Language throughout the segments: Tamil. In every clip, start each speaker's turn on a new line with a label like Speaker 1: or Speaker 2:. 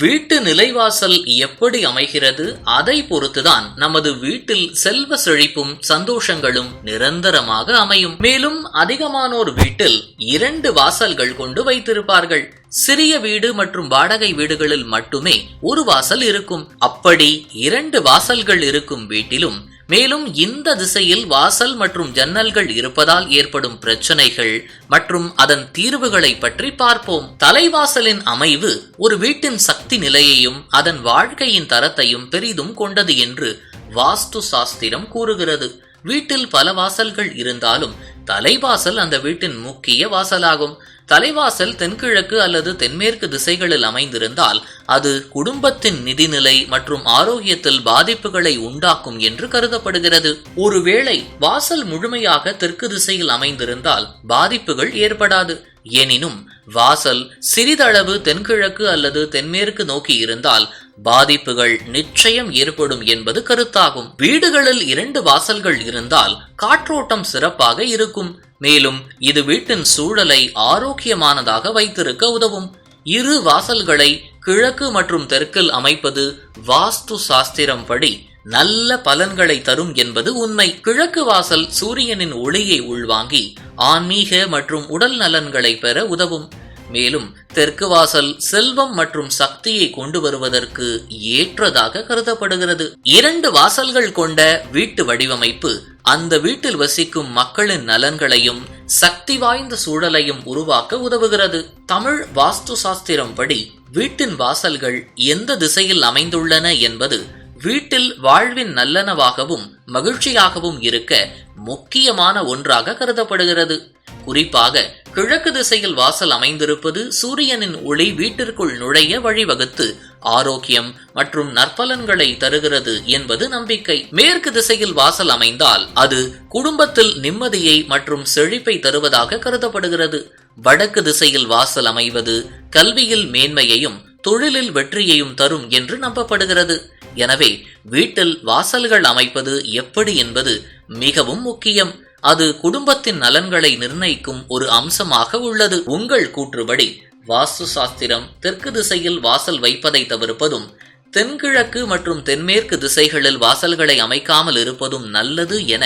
Speaker 1: வீட்டு நிலைவாசல் எப்படி அமைகிறது? அதை பொறுத்துதான் நமது வீட்டில் செல்வ செழிப்பும் சந்தோஷங்களும் நிரந்தரமாக அமையும். மேலும் அதிகமானோர் வீட்டில் இரண்டு வாசல்கள் கொண்டு வைத்திருப்பார்கள். சிறிய வீடு மற்றும் வாடகை வீடுகளில் மட்டுமே ஒரு வாசல் இருக்கும். அப்படி இரண்டு வாசல்கள் இருக்கும் வீட்டிலும் மேலும் இந்த திசையில் வாசல் மற்றும் ஜன்னல்கள் இருப்பதால் ஏற்படும் பிரச்சனைகள் மற்றும் அதன் தீர்வுகளை பற்றி பார்ப்போம். தலைவாசலின் அமைவு ஒரு வீட்டின் சக்தி நிலையையும் அதன் வாழ்க்கையின் தரத்தையும் பெரிதும் கொண்டது என்று வாஸ்து சாஸ்திரம் கூறுகிறது. வீட்டில் பல வாசல்கள் இருந்தாலும் தலைவாசல் அந்த வீட்டின் முக்கிய வாசலாகும். தலைவாசல் தென்கிழக்கு அல்லது தென்மேற்கு திசைகளில் அமைந்திருந்தால் அது குடும்பத்தின் நிதிநிலை மற்றும் ஆரோக்கியத்தில் பாதிப்புகளை உண்டாக்கும் என்று கருதப்படுகிறது. ஒருவேளை வாசல் முழுமையாக தெற்கு திசையில் அமைந்திருந்தால் பாதிப்புகள் ஏற்படாது. எனினும் வாசல் சிறிதளவு தென்கிழக்கு அல்லது தென்மேற்கு நோக்கி இருந்தால் பாதிப்புகள் நிச்சயம் ஏற்படும் என்பது கருத்தாகும். வீடுகளில் இரண்டு வாசல்கள் இருந்தால் காற்றோட்டம் சிறப்பாக இருக்கும். மேலும் இது வீட்டின் சூழலை ஆரோக்கியமானதாக வைத்திருக்க உதவும். இரு வாசல்களை கிழக்கு மற்றும் தெற்கில் அமைப்பது வாஸ்து சாஸ்திரம் படி நல்ல பலன்களை தரும் என்பது உண்மை. கிழக்கு வாசல் சூரியனின் ஒளியை உள்வாங்கி ஆன்மீக மற்றும் உடல் நலன்களை பெற உதவும். மேலும் தெற்கு வாசல் செல்வம் மற்றும் சக்தியை கொண்டு வருவதற்கு ஏற்றதாக கருதப்படுகிறது. இரண்டு வாசல்கள் கொண்ட வீட்டு வடிவமைப்பு அந்த வீட்டில் வசிக்கும் மக்களின் நலன்களையும் சக்தி வாய்ந்த சூழலையும் உருவாக்க உதவுகிறது. தமிழ் வாஸ்து சாஸ்திரம் படி வீட்டின் வாசல்கள் எந்த திசையில் அமைந்துள்ளன என்பது வீட்டில் வாழ்வின் நல்லனவாகவும் மகிழ்ச்சியாகவும் இருக்க முக்கியமான ஒன்றாக கருதப்படுகிறது. குறிப்பாக கிழக்கு திசையில் வாசல் அமைந்திருப்பது சூரியனின் ஒளி வீட்டிற்குள் நுழைய வழிவகுத்து ஆரோக்கியம் மற்றும் நற்பலன்களை தருகிறது என்பது நம்பிக்கை. மேற்கு திசையில் வாசல் அமைந்தால் அது குடும்பத்தில் நிம்மதியை மற்றும் செழிப்பை தருவதாக கருதப்படுகிறது. வடக்கு திசையில் வாசல் அமைவது கல்வியில் மேன்மையையும் தொழிலில் வெற்றியையும் தரும் என்று நம்பப்படுகிறது. எனவே வீட்டில் வாசல்கள் அமைப்பது எப்படி என்பது மிகவும் முக்கியம். அது குடும்பத்தின் நலன்களை நிர்ணயிக்கும் ஒரு அம்சமாக உள்ளது. உங்கள் கூற்றுபடி வாஸ்து சாஸ்திரம் தெற்கு திசையில் வாசல் வைப்பதை தவிர்ப்பதும் தென்கிழக்கு மற்றும் தென்மேற்கு திசைகளில் வாசல்களை அமைக்காமல் இருப்பதும் நல்லது என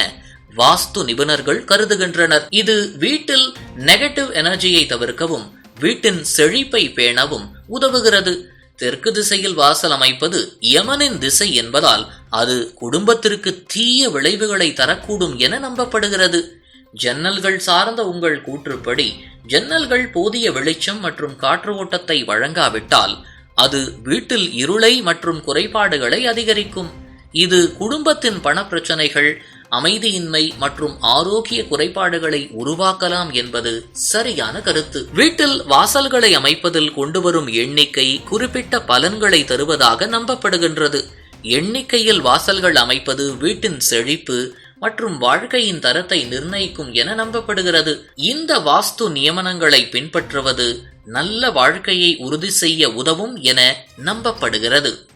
Speaker 1: வாஸ்து நிபுணர்கள் கருதுகின்றனர். இது வீட்டில் நெகட்டிவ் எனர்ஜியை தவிர்க்கவும் வீட்டின் செழிப்பை பேணவும் உதவுகிறது. தெற்கு திசையில் வாசல் அமைப்பது யமனின் திசை என்பதால் அது குடும்பத்திற்கு தீய விளைவுகளை தரக்கூடும் என நம்பப்படுகிறது. ஜன்னல்கள் சார்ந்த உங்கள் கூற்றுப்படி ஜன்னல்கள் போதிய வெளிச்சம் மற்றும் காற்று ஓட்டத்தை வழங்காவிட்டால் அது வீட்டில் இருளை மற்றும் குறைபாடுகளை அதிகரிக்கும். இது குடும்பத்தின் பணப்பிரச்சனைகள் அமைதியின்மை மற்றும் ஆரோக்கிய குறைபாடுகளை உருவாக்கலாம் என்பது சரியான கருத்து. வீட்டில் வாசல்களை அமைப்பதில் கொண்டு வரும் எண்ணிக்கை குறிப்பிட்ட பலன்களை தருவதாக நம்பப்படுகின்றது. எண்ணிக்கையில் வாசல்கள் அமைப்பது வீட்டின் செழிப்பு மற்றும் வாழ்க்கையின் தரத்தை நிர்ணயிக்கும் என நம்பப்படுகிறது. இந்த வாஸ்து நியமனங்களை பின்பற்றுவது நல்ல வாழ்க்கையை உறுதி செய்ய உதவும் என நம்பப்படுகிறது.